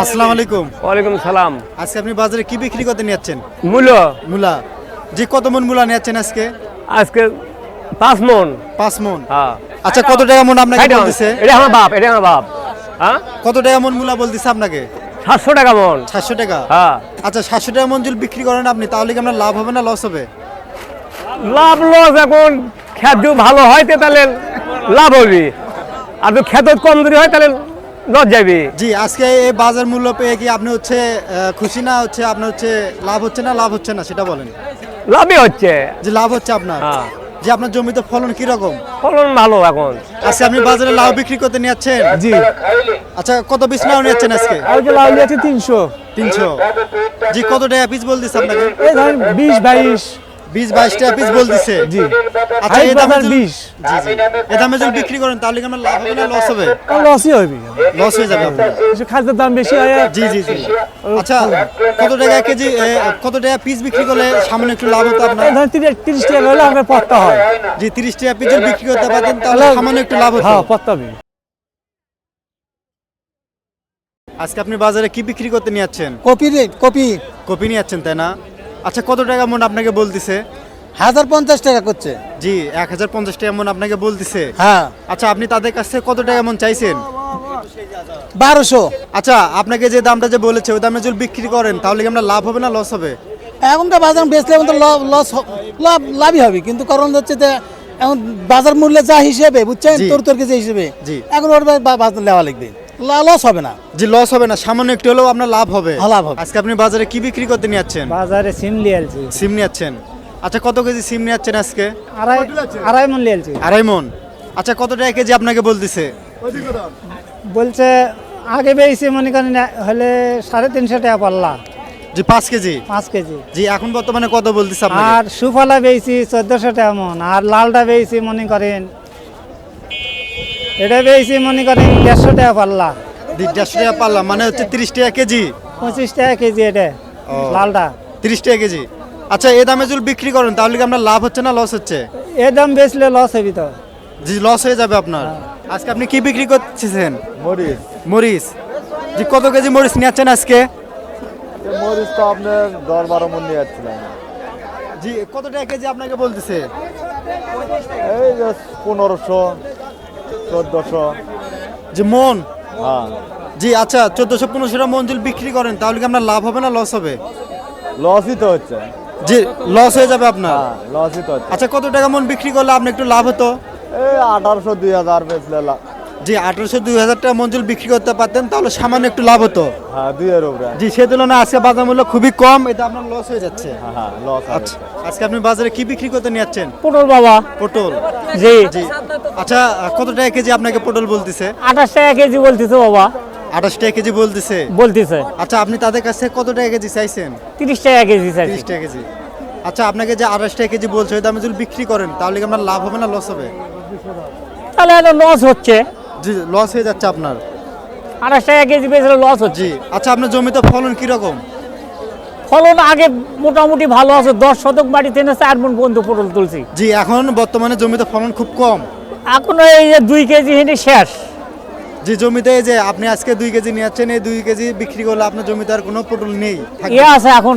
আসসালামু আলাইকুম। ওয়ালাইকুম সালাম। আজকে আপনি বাজারে কি বিক্রি করতে নিয়ে যাচ্ছেন? মূল্য মূলা। জি কত মন মূলা নিয়ে আজকে? আজকে পাঁচ মন। পাঁচ মন। হ্যাঁ। আচ্ছা কত টাকা মন আপনাকে বলতেছে? এটা আমার বাপ এটা আমার বাপ। হ্যাঁ? কত টাকা মন মূলা বলতেছে আপনাকে? সাতশো টাকা মন। সাতশো টাকা? হ্যাঁ। আচ্ছা সাতশো টাকা মন যদি বিক্রি করেন আপনি তাহলে কি আপনার লাভ হবে না লস হবে? লাভ লস এখন। খাদ্য ভালো হয় তাহলে লাভ হবে। আর যদি খেত কম যদি হয় তাহলে লস যাবে জি আজকে এই বাজার মূল্য পেয়ে কি আপনি হচ্ছে খুশি না হচ্ছে? আপনার হচ্ছে লাভ হচ্ছে না লাভ হচ্ছে না সেটা বলেন। লাভই হচ্ছে। যে লাভ হচ্ছে আপনার। হ্যাঁ। যে আপনার জমিতে ফলন কি রকম ফলন ভালো এখন। আজকে আপনি বাজারে লাউ বিক্রি করতে নিয়ে যাচ্ছেন? জি। আচ্ছা কত পিস লাউ নিয়ে যাচ্ছেন আজকে? আজকে লাউ নিয়েছি তিনশো। তিনশো। জি কত টাকা পিস বলতেছে আপনাকে? এই ধরেন বিশ বাইশ। বিশ বাইশ টাকা পিস বলতেছে। জি। আচ্ছা হাইট এই দামে বাজার যদি- বিশ। জি জি। এই দামে যদি বিক্রি করেন তাহলে কি আমার লাভ হবে না লস হবে? লসই হবে। লস হয়ে যাবে আপনার। কিছু খাদ্যের দাম বেশি হয় জি জি জি। আচ্ছা কত টাকা কেজি কত টাকা পিস বিক্রি করলে সামনে একটু লাভ হতো আপনার? এই ধরেন তিরিশ তিরিশ টাকা হলে পত্তা হয়। জি তিরিশ টাকা পিস যদি বিক্রি করতে পারতেন তাহলে সামান্য একটু লাভ হতো। হ্যাঁ পত্তা হবে। আজকে আপনি বাজারে কি বিক্রি করতে নিয়ে যাচ্ছেন? কপি রে কপি। কপি নিয়ে যাচ্ছেন তাই না? আচ্ছা কত টাকা মন আপনাকে বলতেছে? হাজার পঞ্চাশ টাকা করছে। জি এক হাজার পঞ্চাশ টাকা মন আপনাকে বলতেছে? হ্যাঁ। আচ্ছা আপনি তাদের কাছ থেকে কত টাকা মন চাইছেন? বারোশো। আচ্ছা আপনাকে যে দামটা যে বলেছে ওই দামে যদি বিক্রি করেন তাহলে কি আমরা লাভ হবে না লস হবে? এখনকার বাজার বেচলে এখন তো লস লাভ লাভই হবে। কিন্তু কারণ হচ্ছে যে এখন বাজার মূল্যে যা হিসেবে বুঝছেন। তোর তোর যে হিসেবে। জি। এখন ওর বাজার নেওয়া লাগবে। লস হবে না। জি লস হবে না। সামান্য একটু হলেও আপনার লাভ হবে। হ্যাঁ, লাভ হবে। আজকে আপনি বাজারে কি বিক্রি করতে নিয়ে যাচ্ছেন? বাজারে সিম লিয়েছি সিম নিয়ে যাচ্ছেন। আচ্ছা কত কেজি সিম নিয়ে যাচ্ছেন আজকে? আড়াই আড়াই মন লিয়েছি আড়াই মন। আচ্ছা কত টাকা কেজি আপনাকে বলতেছে? বলছে আগে বেশি মনে করেন হলে সাড়ে তিনশো টাকা পাল্লা জি পাঁচ কেজি? পাঁচ কেজি। জি এখন বর্তমানে কত বলতেছে আপনাকে? আর সুফলা বেশি চোদ্দশো টাকা মন। আর লালটা বেশি মনে করেন এটা বেশি মনে করেন দেড়শো টাকা পাল্লা। দেড়শো টাকা পারলাম মানে হচ্ছে তিরিশ টাকা কেজি? পঁচিশ টাকা কেজি এটা। লালটা। তিরিশ টাকা কেজি। আচ্ছা এই দামে যদি বিক্রি করেন তাহলে কি আপনার লাভ হচ্ছে না লস হচ্ছে? এ দাম বেচলে লস হবে তো। জি লস হয়ে যাবে আপনার। আজকে আপনি কি বিক্রি করতেছেন? মরিচ। মরিচ। জি কত কেজি মরিচ নিয়ে যাচ্ছেন আজকে মরিচ তো আপনার দশ বারো মন নিয়ে যাচ্ছিলাম। জি কত টাকা কেজি আপনাকে বলতেছে? এই পনেরোশো। চোদ্দোশো। যে মন? হ্যাঁ। জি আচ্ছা চোদ্দশো পনেরোশো টাকা মন যদি বিক্রি করেন তাহলে কি আপনার লাভ হবে না লস হবে? লসই তো হচ্ছে। জি লস হয়ে যাবে আপনার? হ্যাঁ লসই তো হচ্ছে। আচ্ছা কত টাকা মন বিক্রি করলে আপনি একটু লাভ হতো? এই আঠারোশো দুই হাজার বেচলে জি আঠারোশো দুই হাজার টাকা যদি বিক্রি করতে পারতেন তাহলে সামান্য একটু লাভ হতো। হ্যাঁ উপরে। জি সে তুলনায় আজকে বাজার মূল্য খুবই কম এটা আপনার লস হয়ে যাচ্ছে। হ্যাঁ হ্যাঁ লস আচ্ছা আজকে আপনি বাজারে কি বিক্রি করতে নিয়ে যাচ্ছেন? পটল বাবা। পটল। জি। জি। আচ্ছা কত টাকা কেজি আপনাকে পটল বলতেছে? আঠাশ টাকা কেজি বলতেছে বাবা। আঠাশ টাকা কেজি বলতেছে? বলতেছে। আচ্ছা আপনি তাদের কাছে কত টাকা কেজি চাইছেন? তিরিশ টাকা কেজি স্যার তিরিশ টাকা কেজি। আচ্ছা আপনাকে যে আঠাশ টাকা কেজি বলছে ওই দামে যদি বিক্রি করেন তাহলে কি আপনার লাভ হবে না লস হবে? তাহলে লস হচ্ছে। জি লস হয়ে যাচ্ছে আপনার। আঠাশ টাকা কেজি বেচলে লস হচ্ছে। আচ্ছা আপনার জমিতে ফলন কি রকম ফলন আগে মোটামুটি ভালো আছে। দশ শতক বাড়িতে এনে চার মন পর্যন্ত পটল তুলছি। জি এখন বর্তমানে জমিতে ফলন খুব কম। এখন এই যে দুই কেজি হিনি শেষ। যে জমিতে এই যে আপনি আজকে দুই কেজি নিয়ে যাচ্ছেন এই দুই কেজি বিক্রি করলে আপনার জমিতে আর কোনো পটল নেই ইয়ে আছে এখন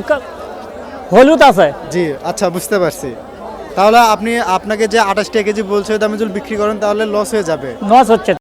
হলুদ আছে। জি আচ্ছা বুঝতে পারছি। তাহলে আপনি আপনাকে যে আঠাশ টাকা কেজি বলছে দামে যদি বিক্রি করেন তাহলে লস হয়ে যাবে। লস হচ্ছে।